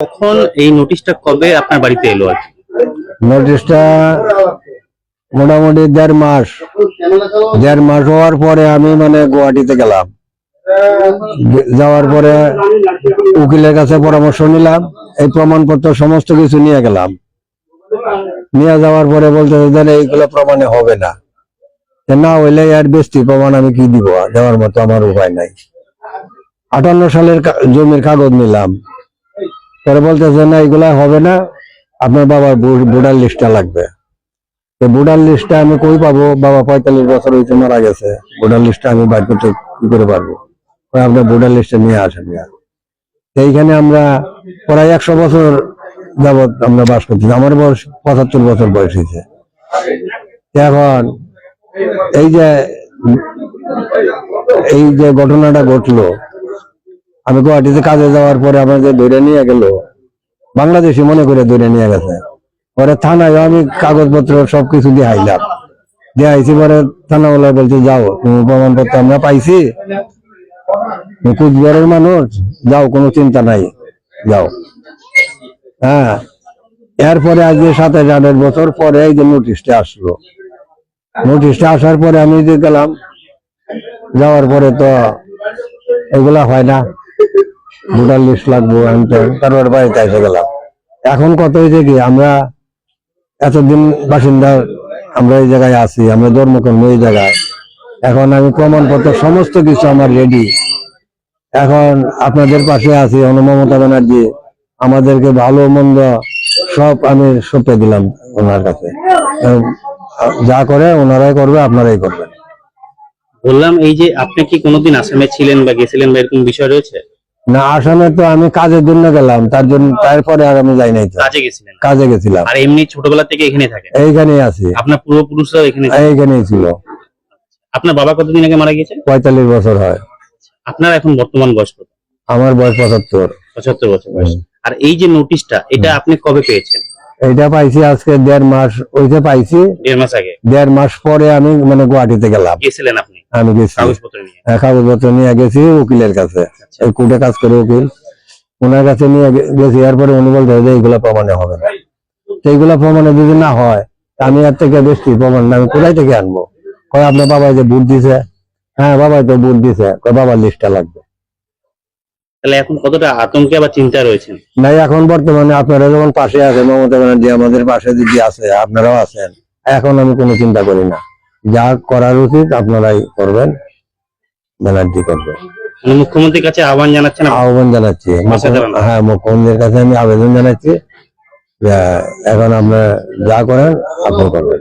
কখন এই নোটিশটা কবে আপনার বাড়িতে এলো আর নোটিশটা মোটামুটি দেড় মাস। দেড় মাস হওয়ার পরে আমি মানে গুয়াহাটিতে গেলাম। যাওয়ার পরে উকিলের কাছে পরামর্শ নিলাম, এই প্রমাণপত্র সমস্ত কিছু নিয়ে গেলাম। নিয়ে যাওয়ার পরে বলতে এইগুলো প্রমাণে হবে না। না হইলে এর বেশি প্রমাণ আমি কি দিব? দেওয়ার মতো আমার উপায় নাই। আটান্ন সালের জমির কাগজ নিলাম। পরে বলতেছে, না, এগুলা হবে না। আপনার বাবার ভোটার লিস্টটা লাগবে। তো ভোটার লিস্টটা আমি কই পাবো? বাবা পঁয়তাল্লিশ বছর হয়েছে মারা গেছে। ভোটার লিস্টটা আমি বাইর করতে কি করে পারব? আপনার ভোটার লিস্টে নিয়ে আসেন এইখানে আমরা প্রায় একশো বছর যাবৎ আমরা বাস করতেছি। আমার বয়স পঁচাত্তর বছর বয়স হয়েছে এখন এই যে এই যে ঘটনাটা ঘটলো আমি গুয়াহাটিতে কাজে যাওয়ার পরে আমাদের ধরে নিয়ে গেল, বাংলাদেশি মনে করে ধরে নিয়ে গেছে। পরে থানায় আমি কাগজপত্র সবকিছু দিয়ে আইলাম দিয়ে আইছি পরে থানাওয়ালা বলছে, যাও, তুমি প্রমাণপত্র আমরা পাইছি। কুচবিহারের মানুষ, যাও, কোনো চিন্তা নাই, যাও। হ্যাঁ এরপরে আজকে সাতাশ আঠাশ বছর পরে এই যে নোটিশটা আসলো। নোটিশটা আসার পরে আমি যে গেলাম, যাওয়ার পরে তো এগুলা হয় না। ভোটার লিস্ট লাগবো বাড়িতে এসে গেলাম। এখন কত হয়েছে কি, আমরা এতদিন বাসিন্দা, আমরা এই জায়গায় আছি, আমরা জন্মকর্ম এই জায়গায়। এখন আমি প্রমাণপত্র, সমস্ত কিছু আমার রেডি এখন আপনাদের পাশে আছি অন মমতা ব্যানার্জি। আমাদেরকে ভালো মন্দ সব আমি সঁপে দিলাম ওনার কাছে। যা করে ওনারাই করবে, আপনারাই করবেন। বললাম, এই যে আপনি কি কোনোদিন আসামে ছিলেন বা গেছিলেন বা এরকম বিষয় রয়েছে? না আসামে তো আমি কাজের জন্য গেলাম তার জন্য তারপরে আর আমি যাই নাই কাজে গেছিলাম। আর এমনি ছোটবেলা থেকে এখানে এইখানেই আছি। আপনার পূর্বপুরুষরাও এখানে থাকে। এইখানেই ছিল। আপনার বাবা কতদিন আগে মারা গিয়েছে? পঁয়তাল্লিশ বছর হয়। আপনার এখন বর্তমান বয়স কত? আমার বয়স পঁচাত্তর। পঁচাত্তর বছর বয়স। আর এই যে নোটিশটা এটা আপনি কবে পেয়েছেন? এইটা পাইছি আজকে দেড় মাস ওইটা পাইছি দেড় মাস আগে। দেড় মাস পরে আমি মানে গুয়াহাটিতে গেলাম। গেছিলেন আপনি? আমি গেছি। কাগজপত্র নিয়ে। হ্যাঁ, গেছি উকিলের কাছে। এই কোর্টে কাজ করে উকিল। ওনার কাছে নিয়ে গেছি এরপরে উনি বলতে যে এইগুলা প্রমাণে হবে না। এইগুলা প্রমাণে যদি না হয় আমি এর থেকে বেশি প্রমাণ আমি কোথায় থেকে আনব? কয় আপনার বাবা যে বুট দিছে? হ্যাঁ বাবাই তো বুট দিছে। কয় বাবার লিস্টটা লাগবে। তাহলে এখন কতটা আতঙ্কে বা চিন্তা রয়েছেন? নাই এখন বর্তমানে আপনারা যেমন পাশে আছেন মমতা ব্যানার্জি আমাদের পাশে যদি আছে আপনারাও আছেন। এখন আমি কোনো চিন্তা করি না। যা করার উচিত আপনারাই করবেন ব্যানার্জি করবে মানে মুখ্যমন্ত্রীর কাছে আহ্বান জানাচ্ছেন আহ্বান জানাচ্ছি। হ্যাঁ মুখ্যমন্ত্রীর কাছে আমি আবেদন জানাচ্ছি। এখন আপনারা যা করেন আপনি করবেন।